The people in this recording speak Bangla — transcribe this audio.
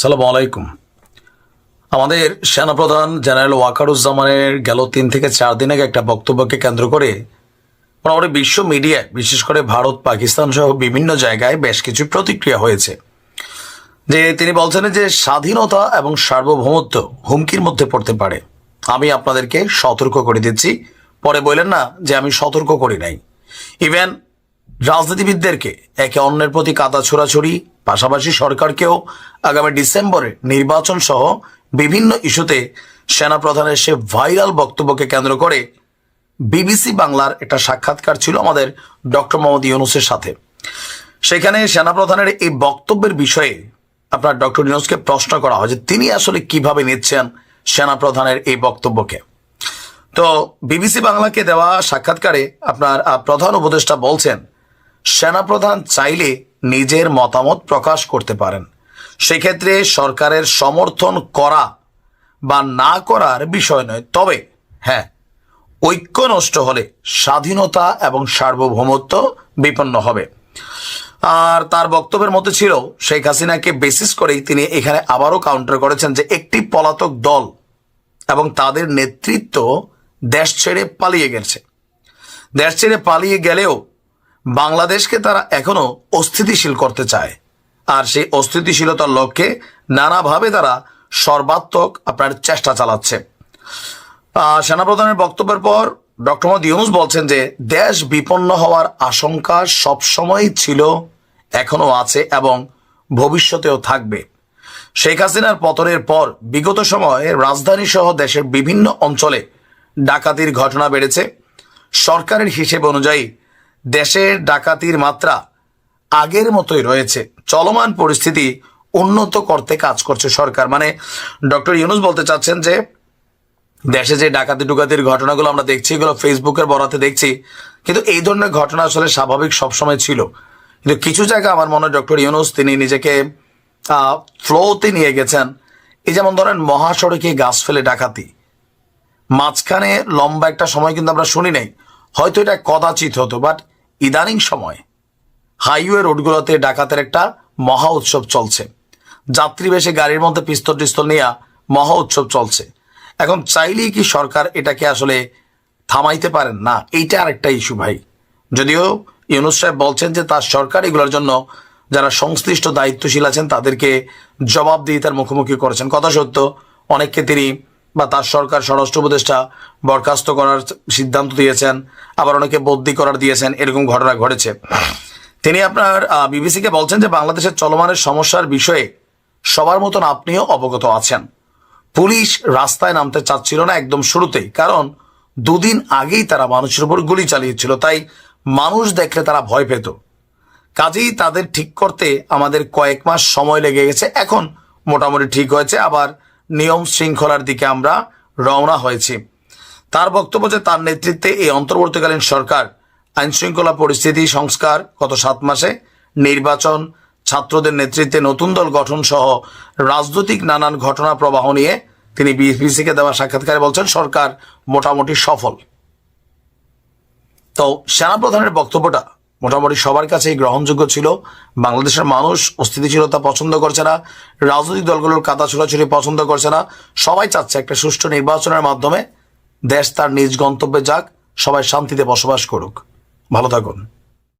সালাম আলাইকুম। আমাদের সেনাপ্রধান জেনারেল ওয়াকারুজ্জামানের গেল তিন থেকে চার দিন আগে একটা বক্তব্যকে কেন্দ্র করে মোটামুটি বিশ্ব মিডিয়ায়, বিশেষ করে ভারত, পাকিস্তান সহ বিভিন্ন জায়গায় বেশ কিছু প্রতিক্রিয়া হয়েছে। যে তিনি বলছেন যে স্বাধীনতা এবং সার্বভৌমত্ব হুমকির মধ্যে পড়তে পারে। আমি আপনাদেরকে সতর্ক করে দিচ্ছি। পরে বললেন না যে আমি সতর্ক করি নাই। ইভেন রাজনীতিবিদদেরকে একে অন্যের প্রতি কাদা ছোড়াছড়ি পাশাপাশি সরকারকেও আগামী ডিসেম্বরে নির্বাচন সহ বিভিন্ন ইস্যুতে সেনাপ্রধানের সে ভাইরাল বক্তব্যকে কেন্দ্র করে বিবিসি বাংলার একটা সাক্ষাৎকার ছিল আমাদের ডক্টর মোহাম্মদ ইউনুসের সাথে। সেখানে সেনাপ্রধানের এই বক্তব্যের বিষয়ে আপনার ডক্টর ইউনুসকে প্রশ্ন করা হয় যে তিনি আসলে কীভাবে নিচ্ছেন সেনাপ্রধানের এই বক্তব্যকে। তো বিবিসি বাংলাকে দেওয়া সাক্ষাৎকারে আপনার প্রধান উপদেষ্টা বলছেন, সেনাপ্রধান চাইলে নিজের মতামত প্রকাশ করতে পারেন। সেক্ষেত্রে সরকারের সমর্থন করা বা না করার বিষয় নয়। তবে হ্যাঁ ঐক্য নষ্ট হলে স্বাধীনতা এবং সার্বভৌমত্ব বিপন্ন হবে। আর তার বক্তব্যের মতো ছিল, শেখ হাসিনাকে বেসিস করেই তিনি এখানে আবারও কাউন্টার করেছেন যে একটি পলাতক দল এবং তাদের নেতৃত্ব দেশ ছেড়ে পালিয়ে গেছে। দেশ ছেড়ে পালিয়ে গেলেও বাংলাদেশকে তারা এখনও অস্থিতিশীল করতে চায়। আর সেই অস্থিতিশীলতার লক্ষ্যে নানাভাবে তারা সর্বাত্মক আপনার চেষ্টা চালাচ্ছে। সেনাপ্রধানের বক্তব্যের পর ডক্টর মোহাম্মদ ইউনুস বলছেন যে, দেশ বিপন্ন হওয়ার আশঙ্কা সবসময়ই ছিল, এখনও আছে এবং ভবিষ্যতেও থাকবে। শেখ হাসিনার পতনের পর বিগত সময়ে রাজধানী সহ দেশের বিভিন্ন অঞ্চলে ডাকাতির ঘটনা বেড়েছে। সরকারের হিসেব অনুযায়ী দেশের ডাকাতির মাত্রা আগের মতোই রয়েছে। চলমান পরিস্থিতি উন্নত করতে কাজ করছে সরকার। মানে ডক্টর ইউনুস বলতে চাচ্ছেন যে, দেশে যে ডাকাতি ডুকাতির ঘটনাগুলো আমরা দেখছি, এগুলো ফেসবুকের বরাতে দেখছি, কিন্তু এই ধরনের ঘটনা আসলে স্বাভাবিক সবসময় ছিল। কিন্তু কিছু জায়গা আমার মনে হয় ডক্টর ইউনুস তিনি নিজেকে ফ্লোতে নিয়ে গেছেন। এই যেমন ধরেন মহাসড়কে গাছ ফেলে ডাকাতি। মাঝখানে লম্বা একটা সময় কিন্তু আমরা শুনি নাই। হয়তো এটা কদাচিত হতো বাট ইদানিং সময় হাইওয়ে রোডগুলোতে ডাকাতের একটা মহা উৎসব চলছে। যাত্রী বেশে গাড়ির মধ্যে পিস্তল টিস্তল নিয়ে মহা উৎসব চলছে। এখন চাইলেই কি সরকার এটাকে আসলে থামাইতে পারেন? না, এইটা আরেকটা ইস্যু ভাই। যদিও ইউনুস সাহেব বলছেন যে তার সরকার এগুলোর জন্য যারা সংশ্লিষ্ট দায়িত্বশীল আছেন তাদেরকে জবাবদিহিতার মুখোমুখি করেছেন। কথা সত্য, অনেককে তিনি বা তার সরকার স্বরাষ্ট্র উপদেষ্টা বরখাস্ত করার সিদ্ধান্ত দিয়েছেন, আবার অনেকে বদলি করার দিয়েছেন, এরকম ঘটনা ঘটেছে। তিনি আপনার বিবিসিকে বলছেন যে বাংলাদেশের চলমানের সমস্যার বিষয়ে সবার মতন আপনিও অবগত আছেন। পুলিশ রাস্তায় নামতে চাচ্ছিল না একদম শুরুতেই, কারণ দুদিন আগেই তারা মানুষের উপর গুলি চালিয়েছিল, তাই মানুষ দেখলে তারা ভয় পেত। কাজেই তাদের ঠিক করতে আমাদের কয়েক মাস সময় লেগে গেছে, এখন মোটামুটি ঠিক হয়েছে, আবার নিয়ম শৃঙ্খলার দিকে আমরা রওনা হয়েছি। তার বক্তব্য যে তার নেতৃত্বে এই অন্তর্বর্তীকালীন সরকার আইন শৃঙ্খলা পরিস্থিতি সংস্কার গত সাত মাসে, নির্বাচন, ছাত্রদের নেতৃত্বে নতুন দল গঠন সহ রাজনৈতিক নানান ঘটনা প্রবাহ নিয়ে তিনি বিবিসিকে দেওয়া সাক্ষাৎকারে বলছেন, সরকার মোটামুটি সফল। তো সেনাপ্রধানের বক্তব্যটা মোটামুটি সবার কাছেই গ্রহণযোগ্য ছিল। বাংলাদেশের মানুষ অস্থিতিশীলতা পছন্দ করছে না, রাজনৈতিক দলগুলোর কাদা ছোড়াছুড়ি পছন্দ করছে না। সবাই চাচ্ছে একটা সুষ্ঠু নির্বাচনের মাধ্যমে দেশ তার নিজ গন্তব্যে যাক, সবাই শান্তিতে বসবাস করুক। ভালো থাকুন।